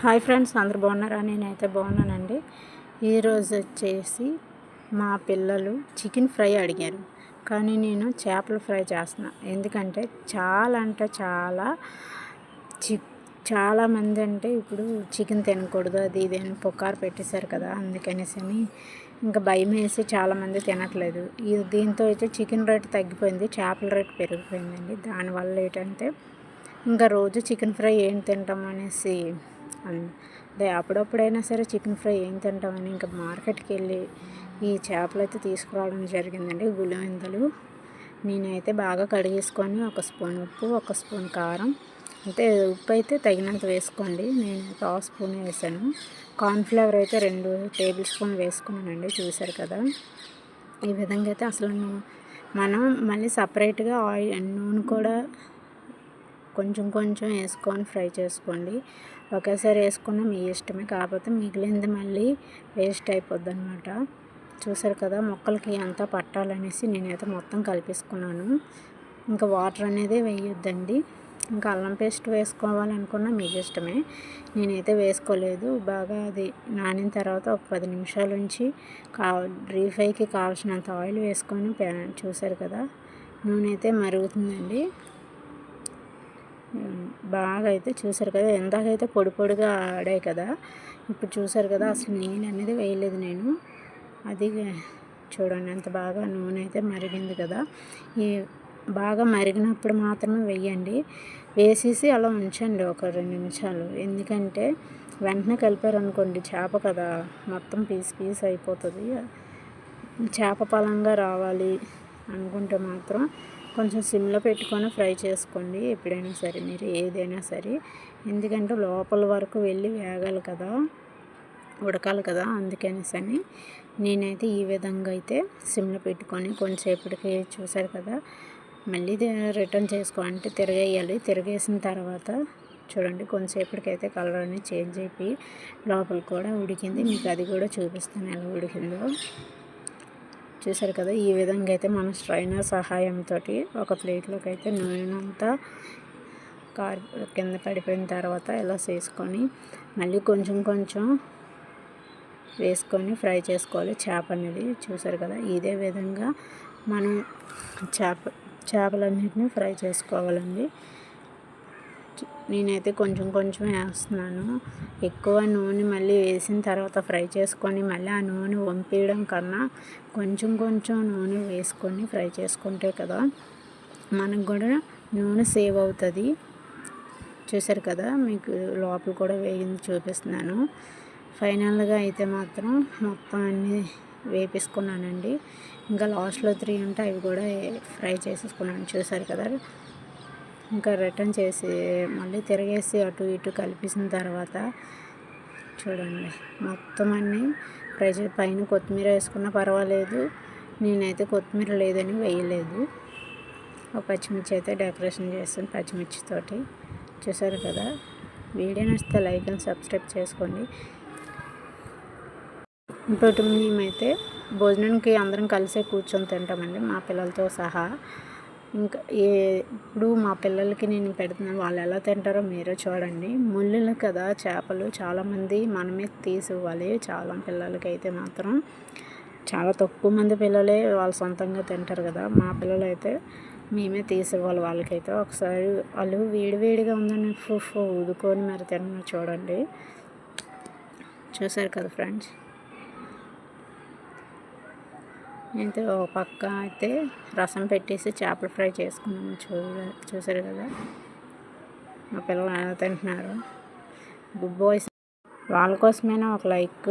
Hi friends అందరు బాగున్నారా? నేనైతే బాగున్నానండి. ఈరోజు వచ్చేసి మా పిల్లలు చికెన్ ఫ్రై అడిగారు. కానీ నేను చేపల ఫ్రై చేస్తున్నా. ఎందుకంటే చాలా అంటే చాలా చి చాలామంది అంటే ఇప్పుడు చికెన్ తినకూడదు అది ఇది అని పుకారు పెట్టేశారు కదా అందుకనేసి అని ఇంకా భయం వేసి చాలామంది తినట్లేదు. దీంతో అయితే చికెన్ రేట్ తగ్గిపోయింది చేపల రేట్ పెరిగిపోయిందండి. దానివల్ల ఏంటంటే ఇంకా రోజు చికెన్ ఫ్రై ఏం తింటాం అనేసి అదే అప్పుడప్పుడైనా సరే చికెన్ ఫ్రై ఏం తింటామని ఇంకా మార్కెట్కి వెళ్ళి ఈ చేపలు అయితే తీసుకురావడం జరిగిందండి. గులవిందలు నేనైతే బాగా కడిగేసుకొని ఒక స్పూన్ ఉప్పు ఒక స్పూన్ కారం. అంటే ఉప్పు అయితే తగినంత వేసుకోండి. నేను హాఫ్ స్పూన్ వేసాను. కార్న్ఫ్లవర్ అయితే రెండు టేబుల్ స్పూన్ వేసుకున్నానండి చూసారు కదా. ఈ విధంగా అయితే అసలు మనం మళ్ళీ సపరేట్గా ఆయిల్ నూనె కూడా కొంచెం కొంచెం వేసుకొని ఫ్రై చేసుకోండి. ఒకేసారి వేసుకున్న మీ ఇష్టమే కాకపోతే మిగిలింది మళ్ళీ వేస్ట్ అయిపోద్ది అనమాట చూసారు కదా మొక్కలకి అంతా పట్టాలనేసి నేనైతే మొత్తం కలిపేసుకున్నాను. ఇంకా వాటర్ అనేది వేయొద్దండి. ఇంకా అల్లం పేస్ట్ వేసుకోవాలనుకున్న మీ ఇష్టమే. నేనైతే వేసుకోలేదు. బాగా అది నానిన తర్వాత ఒక పది నిమిషాల నుంచి కా రీఫ్రైకి కావాల్సినంత ఆయిల్ వేసుకొని చూసారు కదా నూనె అయితే మరుగుతుందండి. బాగా అయితే చూసారు కదా ఇందాకైతే పొడి పొడిగా ఆడాయి కదా ఇప్పుడు చూసారు కదా అసలు నేను అనేది వేయలేదు నేను. అది చూడండి అంత బాగా నూనె అయితే మరిగింది కదా. ఈ బాగా మరిగినప్పుడు మాత్రమే వేయండి. వేసేసి అలా ఉంచండి ఒక రెండు నిమిషాలు. ఎందుకంటే వెంటనే కలిపారు అనుకోండి చేప కదా మొత్తం పీస్ పీస్ అయిపోతుంది. చేప పలంగా రావాలి. అనుకుంటే మాత్రం కొంచెం సిమ్లో పెట్టుకొని ఫ్రై చేసుకోండి ఎప్పుడైనా సరే మీరు ఏదైనా సరే. ఎందుకంటే లోపల వరకు వెళ్ళి వేగాలి కదా ఉడకాలి కదా అందుకనేసి అని నేనైతే ఈ విధంగా అయితే సిమ్లో పెట్టుకొని కొంచెంసేపటికి చూసారు కదా మళ్ళీ రిటర్న్ చేసుకోవాలంటే తిరగేయాలి. తిరగేసిన తర్వాత చూడండి కొంచెంసేపటికి కలర్ అనేది చేంజ్ అయిపోయి లోపల కూడా ఉడికింది. మీకు అది కూడా చూపిస్తాను ఎలా ఉడికిందో. చూసారు కదా ఈ విధంగా అయితే మన స్ట్రైనర్ సహాయంతో ఒక ప్లేట్లోకి అయితే నూనెనంతా కార్ కింద పడిపోయిన తర్వాత ఇలా చేసుకొని మళ్ళీ కొంచెం కొంచెం వేసుకొని ఫ్రై చేసుకోవాలి. చేప అనేది చూసారు కదా ఇదే విధంగా మనం చేప చేపలన్నిటిని ఫ్రై చేసుకోవాలండి. నేనైతే కొంచెం కొంచెం వేస్తున్నాను. ఎక్కువ నూనె మళ్ళీ వేసిన తర్వాత ఫ్రై చేసుకొని మళ్ళీ ఆ నూనె వంపేయడం కన్నా కొంచెం కొంచెం నూనె వేసుకొని ఫ్రై చేసుకుంటే కదా మనకు కూడా నూనె సేవ్ అవుతుంది. చూసారు కదా మీకు లోపల కూడా వేగింది చూపిస్తున్నాను. ఫైనల్గా అయితే మాత్రం మొత్తం అన్నీ వేపేసుకున్నానండి. ఇంకా లాస్ట్లో త్రీ ఉంటే అవి కూడా ఫ్రై చేసేసుకున్నాను. చూసారు కదా ఇంకా రిటర్న్ చేసి మళ్ళీ తిరిగేసి అటు ఇటు కలిపేసిన తర్వాత చూడండి మొత్తం అన్నీ ప్రెషర్ పైన కొత్తిమీర వేసుకున్నా పర్వాలేదు నేనైతే కొత్తిమీర లేదని వేయలేదు. ఒక పచ్చిమిర్చి అయితే డెకరేషన్ చేస్తాను పచ్చిమిర్చితోటి చూసారు కదా? వీడియో నచ్చితే లైక్ అండ్ సబ్స్క్రైబ్ చేసుకోండి. ఇంకోటి మేమైతే భోజనానికి అందరం కలిసే కూర్చొని తింటామండి మా పిల్లలతో సహా. ఇంకా ఏ ఇప్పుడు మా పిల్లలకి నేను పెడుతున్నాను వాళ్ళు ఎలా తింటారో మీరే చూడండి. ముళ్ళులు కదా చేపలు చాలామంది మనమే తీసి ఇవ్వాలి చాలా పిల్లలకి అయితే మాత్రం చాలా తక్కువ మంది పిల్లలే వాళ్ళు సొంతంగా తింటారు కదా. మా పిల్లలు అయితే మేమే తీసివ్వాలి వాళ్ళకైతే. ఒకసారి వాళ్ళు వేడివేడిగా ఉందని ఫుఫ్ ఊదుకొని మరి తిన్న చూడండి. చూసారు కదా ఫ్రెండ్స్? అయితే ఒక పక్క అయితే రసం పెట్టేసి చేపలు ఫ్రై చేసుకున్నాను చూ చూసారు కదా? మా పిల్లలు ఎలా తింటున్నారు. గుడ్ బాయ్స్ వాళ్ళ కోసమైనా ఒక లైక్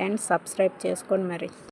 అండ్ సబ్స్క్రైబ్ చేసుకోండి మరి.